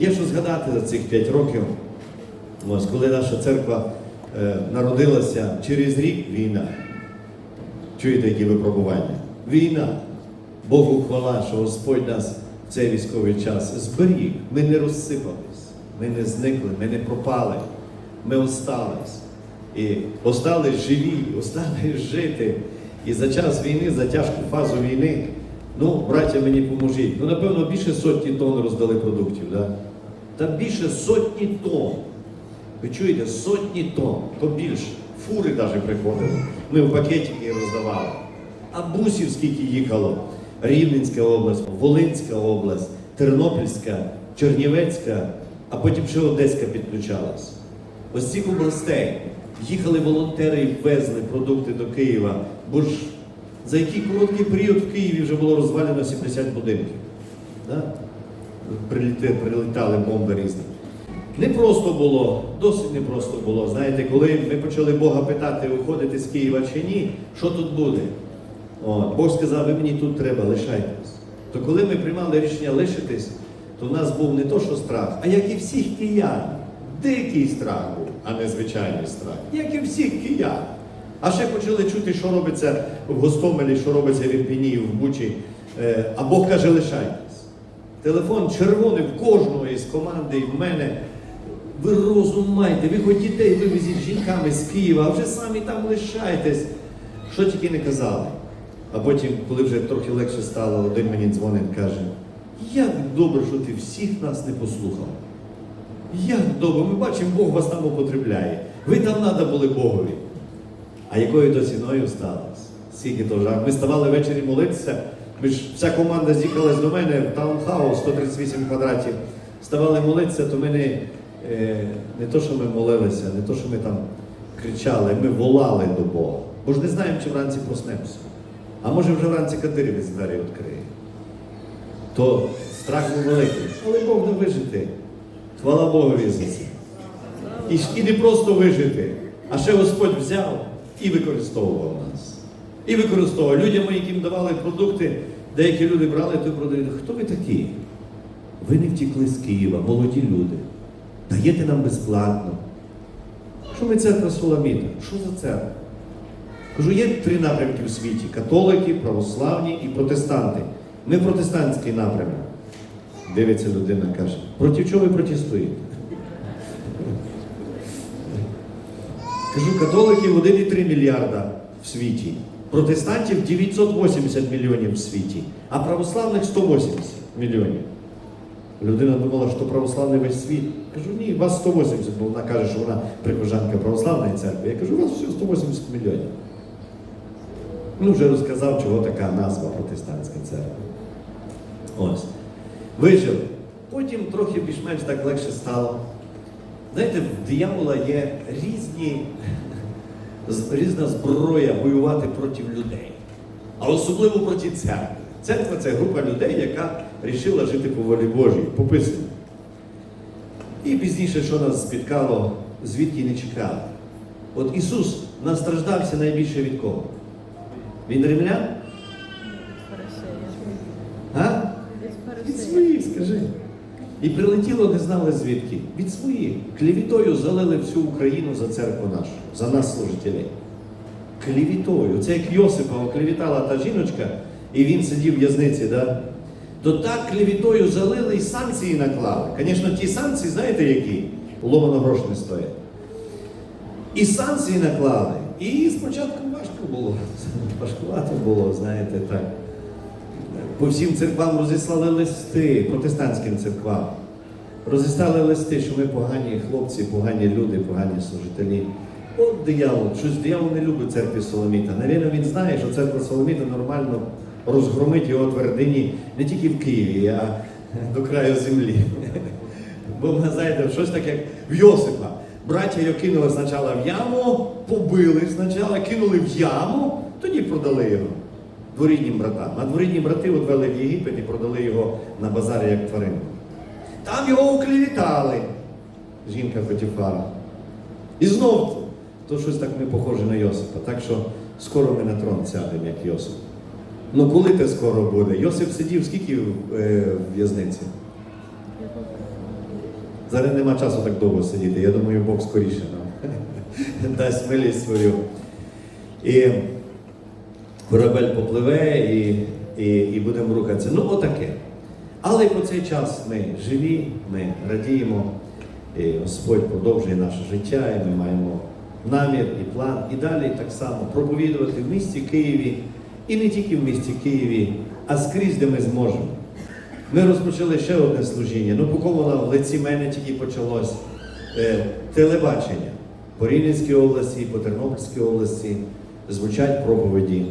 Є що згадати за цих 5 років, ось, коли наша церква е, народилася через рік війна. Чуєте, які випробування? Війна. Богу хвала, що Господь нас в цей військовий час зберіг. Ми не розсипались, ми не зникли, ми не пропали, ми остались. І остались живі, остались жити. І за час війни, за тяжку фазу війни, ну, браття, мені поможіть. Ну, напевно, більше сотні тонн роздали продуктів. Да? Там більше сотні тонн. Ви чуєте, сотні тонн, то більше. Фури навіть приходили. Ми в пакетики роздавали. А бусів скільки їхало. Рівненська область, Волинська область, Тернопільська, Чернівецька, а потім ще Одеська підключалась. Ось цих областей їхали волонтери і везли продукти до Києва. Бо ж за який короткий період в Києві вже було розвалено 70 будинків. Да? Прилітали бомби різні. Не просто було, досить не просто було. Знаєте, коли ми почали Бога питати, виходити з Києва чи ні, що тут буде? От, Бог сказав, ви мені тут треба, лишайтесь. То коли ми приймали рішення лишитись, то в нас був не то, що страх, а як і всіх киян. Дикий страх був, а не звичайний страх. Як і всіх киян. А ще почали чути, що робиться в Гостомелі, що робиться в Ірпіні, в Бучі. Е, А Бог каже, лишайтесь. Телефон червоний в кожного із команди, і в мене. Ви розум майте, ви хоч дітей вивезіть з жінками з Києва, а вже самі там лишайтесь. Що тільки не казали. А потім, коли вже трохи легше стало, один мені дзвонить, каже, як добре, що ти всіх нас не послухав. Як добре, ми бачимо, Бог вас там употребляє. Ви там треба були Богові. А якою то ціною сталося? Скільки то жах. Ми ставали ввечері молитися. Ми ж вся команда з'їхалась до мене в таунхаус 138 квадратів. Ставали молитися, то ми не, е, не то, що ми молилися, не то, що ми там кричали, ми волали до Бога. Бо ж не знаємо, чи вранці проснемося. А може вже вранці Кадирівець двері відкриє. То страх був великий. Але Бог не вижити. Хвала Богові за. І, і не просто вижити, а ще Господь взяв і використовував нас. І використовував. Людям, яким давали продукти, деякі люди брали той продукт. Хто ви такі? Ви не втікли з Києва, молоді люди. Даєте нам безплатно. Що ми церква Соломіта? Що за церква? Кажу, є три напрямки в світі: католики, православні і протестанти. Ми протестантський напрямок. Дивиться людина, каже, проти чого ви протестуєте? Кажу, католиків 1,3 мільярда в світі, протестантів 980 мільйонів в світі, а православних 180 мільйонів. Людина думала, що православний весь світ. Кажу, ні, вас 180, бо вона каже, що вона прихожанка православної церкви. Я кажу, у вас всього 180 мільйонів. Ну, вже розказав, чого така назва протестантська церква. Ось. Вижив. Потім трохи більш-менш так легше стало. Знаєте, в диявола є різні, різна зброя воювати проти людей, а особливо проти церкви. Церква це група людей, яка вирішила жити по волі Божій, по Писанню. І пізніше, що нас спіткало, звідки не чекали. От Ісус настраждався найбільше від кого? Від римлян? А? Від своїх, скажи. І прилетіло, не знали звідки. Від своїх. Клівітою залили всю Україну за церкву нашу, за нас, служителей. Клівітою. Це як Йосипа оклівітала та жіночка, і він сидів в в'язниці, да? то так клівітою залили і санкції наклали. Звісно, ті санкції, знаєте які? Ломано грош не стоять. І санкції наклали. І спочатку важко було. Важкувато було, знаєте, так. По всім церквам розіслали листи, протестантським церквам. Розіслали листи, що ми погані хлопці, погані люди, погані служителі. От диявол, щось диявол не любить церкві Соломіта. Навірно, він знає, що церква Соломіта нормально розгромить його твердині не тільки в Києві, а до краю землі. Бо ви знаєте, щось таке як в Йосипа. Браття його кинули спочатку в яму, побили спочатку, кинули в яму, тоді продали його дворіднім братам. А дворідні брати відвели в Єгипет і продали його на базарі як тварину. Там його уклівітали. Жінка Потіфара. І знов то щось так не похоже на Йосипа. Так що скоро ми на трон сядемо, як Йосип. Ну коли те скоро буде? Йосип сидів скільки в, е, в в'язниці? Зараз нема часу так довго сидіти. Я думаю, Бог скоріше нам дасть милість свою. І корабель попливе і, і, і будемо рухатися. Ну, отаке. Але по цей час ми живі, ми радіємо, і Господь продовжує наше життя, і ми маємо намір і план. І далі так само проповідувати в місті Києві, і не тільки в місті Києві, а скрізь, де ми зможемо. Ми розпочали ще одне служіння. Ну, поки воно в лиці мене тільки почалось е, телебачення по Рівненській області, по Тернопільській області звучать проповіді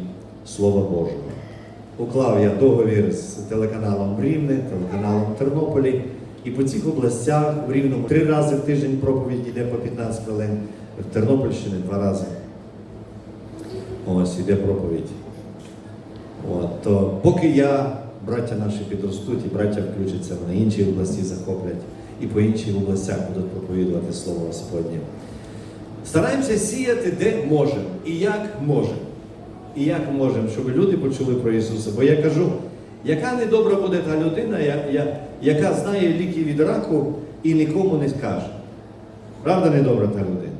Слова Божого. Уклав я договір з телеканалом Рівне, телеканалом Тернополі. І по цих областях в Рівному три рази в тиждень проповідь йде по 15 хвилин, в Тернопільщині два рази. Ось іде проповідь. От, то поки я, браття наші підростуть, і браття включаться на інші області, захоплять, і по інших областях будуть проповідувати Слово Господнє. Стараємося сіяти де можемо і як можемо. І як можемо, щоб люди почули про Ісуса. Бо я кажу, яка недобра буде та людина, я- я- яка знає ліки від раку і нікому не скаже. Правда, недобра та людина?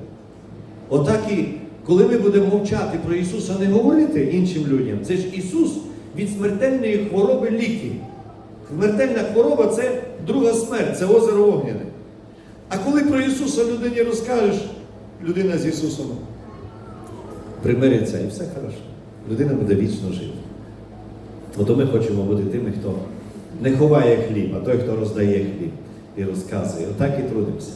Отак і коли ми будемо мовчати про Ісуса, не говорити іншим людям, це ж Ісус від смертельної хвороби ліки. Смертельна хвороба це друга смерть, це озеро Огняне. А коли про Ісуса людині розкажеш, людина з Ісусом примириться і все хорошо. Людина буде вічно жити. Ото ми хочемо бути тими, хто не ховає хліб, а той, хто роздає хліб і розказує. Отак і трудимося.